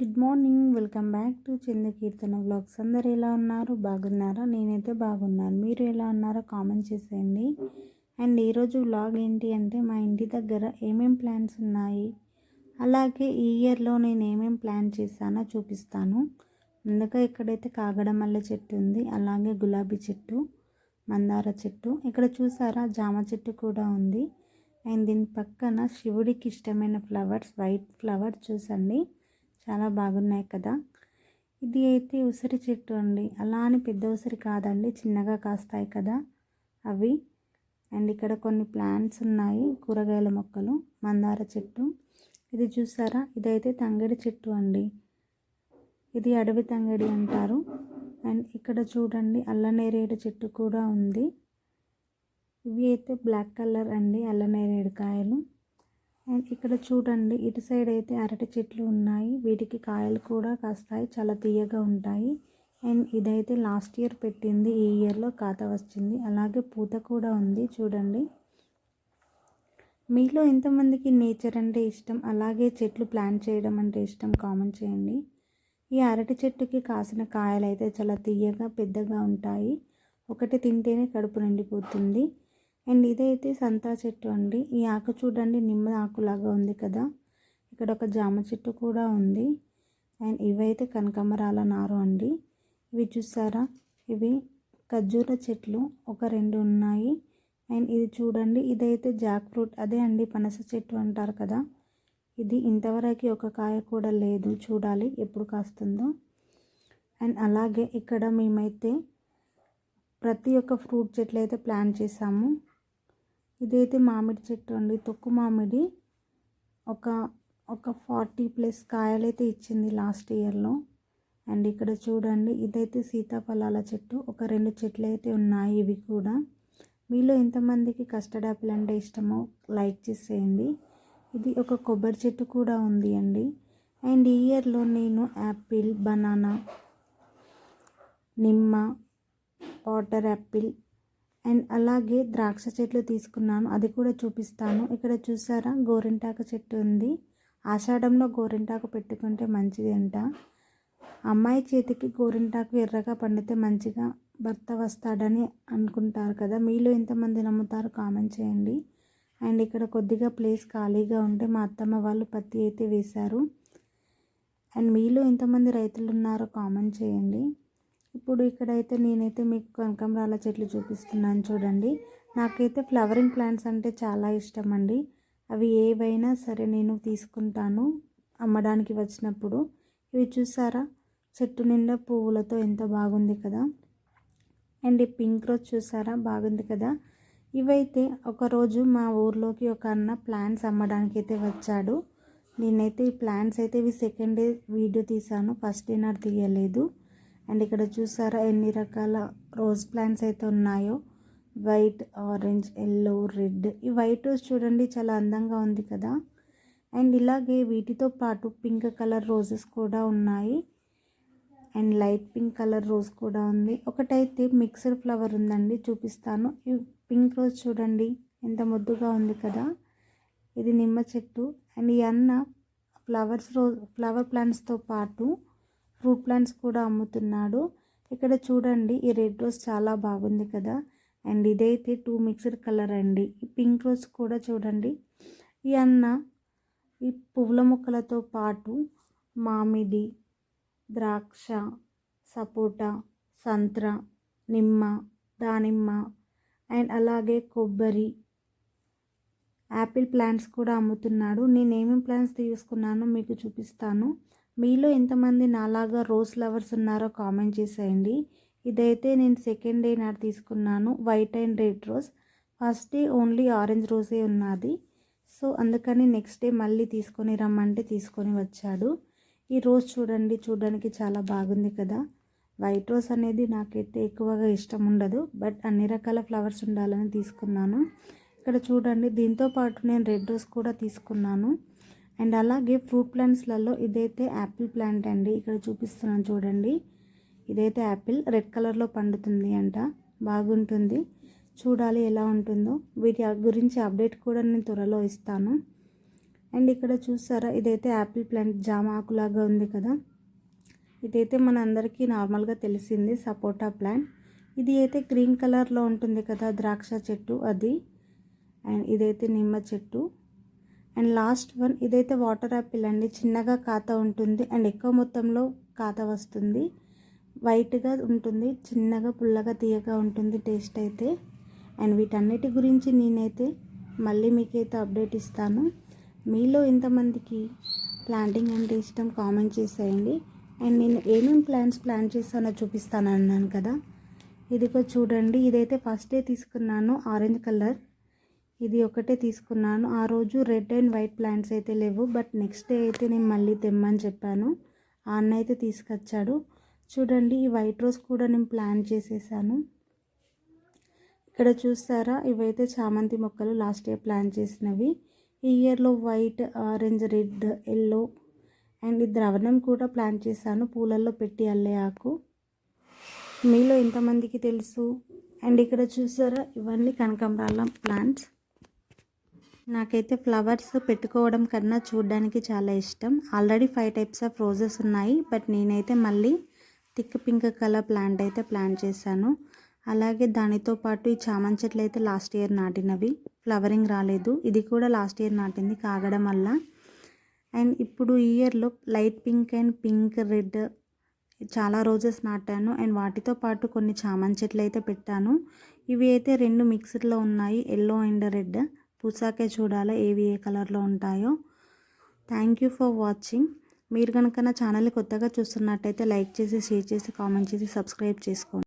Good morning. Welcome back to Chandrakeerthana vlogs. అందరు ఎలా ఉన్నారు? బాగున్నారా? నేనైతే బాగున్నాను. మీరు ఎలా ఉన్నారో కామెంట్ చేసేయండి. అండ్ ఈరోజు వ్లాగ్ ఏంటి అంటే మా ఇంటి దగ్గర ఏమేం ప్లాన్స్ ఉన్నాయి? అలాగే ఈ ఇయర్లో నేను ఏమేం ప్లాన్ చేశానో చూపిస్తాను. ముందుగా ఇక్కడైతే కాగడమల్ల చెట్టు ఉంది. అలాగే గులాబీ చెట్టు మందార చెట్టు. ఇక్కడ చూసారా? జామ చెట్టు కూడా ఉంది. అండ్ దీని పక్కన శివుడికి ఇష్టమైన ఫ్లవర్స్ వైట్ ఫ్లవర్ చూసండి. చాలా బాగున్నాయి కదా. ఇది అయితే ఉసిరి చెట్టు అండి. అలా అని పెద్ద ఉసిరి కాదండి. చిన్నగా కాస్తాయి కదా అవి. అండ్ ఇక్కడ కొన్ని ప్లాంట్స్ ఉన్నాయి. కూరగాయల మొక్కలు మందార చెట్టు. ఇది చూసారా? ఇదైతే తంగడి చెట్టు అండి. ఇది అడవి తంగడి అంటారు. అండ్ ఇక్కడ చూడండి అల్లనేరేడు చెట్టు కూడా ఉంది. ఇవి అయితే బ్లాక్ కలర్ అండి అల్లనేరేడు కాయలు. అండ్ ఇక్కడ చూడండి ఇటు సైడ్ అయితే అరటి చెట్లు ఉన్నాయి. వీటికి కాయలు కూడా కాస్తాయి. చాలా తీయగా ఉంటాయి. అండ్ ఇదైతే లాస్ట్ ఇయర్ పెట్టింది. ఈ ఇయర్లో ఖాతా వచ్చింది. అలాగే పూత కూడా ఉంది. చూడండి. మీలో ఎంతమందికి నేచర్ అంటే ఇష్టం? అలాగే చెట్లు ప్లాన్ చేయడం అంటే ఇష్టం? కామెంట్ చేయండి. ఈ అరటి చెట్టుకి కాసిన కాయలు అయితే చాలా తీయగా పెద్దగా ఉంటాయి. ఒకటి తింటేనే కడుపు నిండిపోతుంది. అండ్ ఇదైతే సంతా చెట్టు అండి. ఈ ఆకు చూడండి నిమ్మ ఆకులాగా ఉంది కదా. ఇక్కడ ఒక జామ చెట్టు కూడా ఉంది. అండ్ ఇవైతే కనకమరాల నారు అండి. ఇవి చూసారా? ఇవి ఖర్జూర చెట్లు ఒక రెండు ఉన్నాయి. అండ్ ఇది చూడండి ఇదైతే జాక్ ఫ్రూట్ అదే అండి పనస చెట్టు అంటారు కదా. ఇది ఇంతవరకు ఒక కాయ కూడా లేదు చూడాలి ఎప్పుడు కాస్తుందో. అండ్ అలాగే ఇక్కడ మేమైతే ప్రతి ఒక్క ఫ్రూట్ చెట్లు అయితే ప్లాన్ చేసాము. ఇదైతే మామిడి చెట్టు అండి. తొక్కు మామిడి. ఒక ఒక ఫార్టీ ప్లస్ కాయలైతే ఇచ్చింది లాస్ట్ ఇయర్లో అండ్ ఇక్కడ చూడండి ఇదైతే సీతాఫలాల చెట్టు. ఒక రెండు చెట్లు అయితే ఉన్నాయి ఇవి కూడా. మీలో ఎంతమందికి కస్టర్డ్ యాపిల్ అంటే ఇష్టమో లైక్ చేసేయండి. ఇది ఒక కొబ్బరి చెట్టు కూడా ఉంది అండి. అండ్ ఈ ఇయర్లో నేను యాపిల్ బనానా నిమ్మ వాటర్ యాపిల్ అండ్ అలాగే ద్రాక్ష చెట్లు తీసుకున్నాను. అది కూడా చూపిస్తాను. ఇక్కడ చూసారా? గోరింటాకు చెట్టు ఉంది. ఆషాఢంలో గోరింటాకు పెట్టుకుంటే మంచిది అంట అమ్మాయి చేతికి గోరింటాకు ఎర్రగా పండితే మంచిగా భర్త వస్తాడని అనుకుంటారు కదా. మీలో ఎంతమంది నమ్ముతారు కామెంట్ చేయండి. అండ్ ఇక్కడ కొద్దిగా ప్లేస్ ఖాళీగా ఉంటే మా అత్తమ్మ వాళ్ళు పత్తి అయితే వేశారు. అండ్ మీలో ఎంతమంది రైతులు ఉన్నారో కామెంట్ చేయండి. ఇప్పుడు ఇక్కడైతే నేనైతే మీకు కనకంబరాల చెట్లు చూపిస్తున్నాను చూడండి. నాకైతే ఫ్లవరింగ్ ప్లాంట్స్ అంటే చాలా ఇష్టం అండి అవి ఏవైనా సరే నేను తీసుకుంటాను అమ్మడానికి వచ్చినప్పుడు. ఇవి చూసారా? చెట్టు నిండా పువ్వులతో ఎంత బాగుంది కదా. అండ్ ఈ పింక్ రోజ్ చూసారా? బాగుంది కదా. ఇవైతే ఒకరోజు మా ఊర్లోకి ఒక అన్న ప్లాంట్స్ అమ్మడానికి అయితే వచ్చాడు. నేనైతే ఈ ప్లాంట్స్ అయితే ఇవి సెకండ్ డే వీడియో తీసాను ఫస్ట్ డిన్నర్ తీయలేదు. అండ్ ఇక్కడ చూసారా ఎన్ని రకాల రోజ్ ప్లాంట్స్ అయితే ఉన్నాయో. White orange yellow red. ఈ వైట్ రోజ్ చూడండి చాలా అందంగా ఉంది కదా. అండ్ ఇలాగే వీటితో పాటు పింక్ కలర్ రోజెస్ కూడా ఉన్నాయి. And light pink colour rose కూడా ఉంది. ఒకటైతే మిక్స్డ్ ఫ్లవర్ ఉందండి చూపిస్తాను. ఈ పింక్ రోజ్ చూడండి ఎంత ముద్దుగా ఉంది కదా. ఇది నిమ్మ చెట్టు. అండ్ ఈ అన్న ఫ్లవర్స్ రోజ్ ఫ్లవర్ ప్లాంట్స్తో పాటు ఫ్రూట్ ప్లాంట్స్ కూడా అమ్ముతున్నాడు. ఇక్కడ చూడండి ఈ రెడ్ రోజ్ చాలా బాగుంది కదా. అండ్ ఇదైతే టూ మిక్స్డ్ కలర్ అండి. ఈ పింక్ రోజ్ కూడా చూడండి. ఈ అన్న ఈ పువ్వుల మొక్కలతో పాటు మామిడి ద్రాక్ష సపోటా సంత్ర నిమ్మ దానిమ్మ అండ్ అలాగే కొబ్బరి యాపిల్ ప్లాంట్స్ కూడా అమ్ముతున్నాడు. నేను ఏమేమి ప్లాంట్స్ తీసుకున్నానో మీకు చూపిస్తాను. మీలో ఎంతమంది నాలాగా రోజ్ లవర్స్ ఉన్నారో కామెంట్ చేసేయండి. ఇదైతే నేను సెకండ్ డే నాడు తీసుకున్నాను white and red rose. First day only orange రోజే ఉన్నది. సో అందుకని నెక్స్ట్ డే మళ్ళీ తీసుకొని రమ్మంటే తీసుకొని వచ్చాడు. ఈ రోజ్ చూడండి చూడడానికి చాలా బాగుంది కదా. వైట్ రోజ్ అనేది నాకైతే ఎక్కువగా ఇష్టం ఉండదు బట్ అన్ని రకాల ఫ్లవర్స్ ఉండాలని తీసుకున్నాను. ఇక్కడ చూడండి దీంతో పాటు నేను రెడ్ రోజ్ కూడా తీసుకున్నాను. అండ్ అలాగే ఫ్రూట్ ప్లాంట్స్లలో ఇదైతే యాపిల్ ప్లాంట్ అండి. ఇక్కడ చూపిస్తున్నాను చూడండి. ఇదైతే యాపిల్ రెడ్ కలర్లో పండుతుంది అంట. బాగుంటుంది. చూడాలి ఎలా ఉంటుందో. వీటి గురించి అప్డేట్ కూడా నేను త్వరలో ఇస్తాను. అండ్ ఇక్కడ చూసారా ఇదైతే యాపిల్ ప్లాంట్ జామ ఆకులాగా ఉంది కదా. ఇదైతే మన అందరికీ నార్మల్గా తెలిసింది సపోటా ప్లాంట్. ఇది అయితే గ్రీన్ కలర్లో ఉంటుంది కదా ద్రాక్ష చెట్టు అది. అండ్ ఇదైతే నిమ్మ చెట్టు. అండ్ లాస్ట్ వన్ ఇదైతే వాటర్ యాపిల్ అండి. చిన్నగా ఖాతా ఉంటుంది అండ్ ఎక్కువ మొత్తంలో ఖాతా వస్తుంది. వైట్గా ఉంటుంది. చిన్నగా పుల్లగా తీయగా ఉంటుంది టేస్ట్ అయితే. అండ్ వీటన్నిటి గురించి నేనైతే మళ్ళీ మీకైతే అప్డేట్ ఇస్తాను. మీలో ఎంతమందికి ప్లాంటింగ్ అంటే ఇష్టం కామెంట్ చేసేయండి. అండ్ నేను ఏమేమి ప్లాంట్స్ ప్లాన్ చేస్తానో చూపిస్తాను అన్నాను కదా. ఇదిగో చూడండి. ఇదైతే ఫస్ట్ డే తీసుకున్నాను. Orange colour. ఇది ఒకటే తీసుకున్నాను. ఆ రోజు రెడ్ అండ్ వైట్ ప్లాంట్స్ అయితే లేవు. బట్ నెక్స్ట్ డే అయితే నేను మళ్ళీ తెమ్మని చెప్పాను. ఆ అన్న అయితే తీసుకొచ్చాడు. చూడండి ఈ వైట్ రోజ్ కూడా నేను ప్లాన్ చేసేసాను. ఇక్కడ చూస్తారా? ఇవైతే చామంతి మొక్కలు లాస్ట్ ఇయర్ ప్లాన్ చేసినవి. ఈ ఇయర్లో white orange red yellow and ఈ ద్రవణం కూడా ప్లాన్ చేశాను. పూలల్లో పెట్టి అల్లే ఆకు. మీలో ఎంతమందికి తెలుసు? అండ్ ఇక్కడ చూసారా ఇవన్నీ కనకాంబరాల ప్లాంట్స్. నాకైతే ఫ్లవర్స్ పెట్టుకోవడం కన్నా చూడడానికి చాలా ఇష్టం. Already five types of roses ఉన్నాయి. బట్ నేనైతే మళ్ళీ థిక్ పింక్ కలర్ ప్లాంట్ అయితే ప్లాన్ చేశాను. అలాగే దానితో పాటు ఈ చామంతి చెట్లు అయితే లాస్ట్ ఇయర్ నాటినవి. ఫ్లవరింగ్ రాలేదు. ఇది కూడా లాస్ట్ ఇయర్ నాటింది కాగడం వల్ల. అండ్ ఇప్పుడు ఈ ఇయర్లో light pink and pink red చాలా రోజెస్ నాటాను. అండ్ వాటితో పాటు కొన్ని చామంతి చెట్లు అయితే పెట్టాను. ఇవి అయితే రెండు మిక్స్డ్లో ఉన్నాయి. Yellow and red. పూసాకే చూడాలి ఏవి ఏ కలర్లో ఉంటాయో. థ్యాంక్ యూ ఫర్ వాచింగ్ మీరు కనుక నా ఛానల్ని కొత్తగా చూస్తున్నట్టయితే లైక్ చేసి షేర్ చేసి కామెంట్ చేసి సబ్స్క్రైబ్ చేసుకోండి.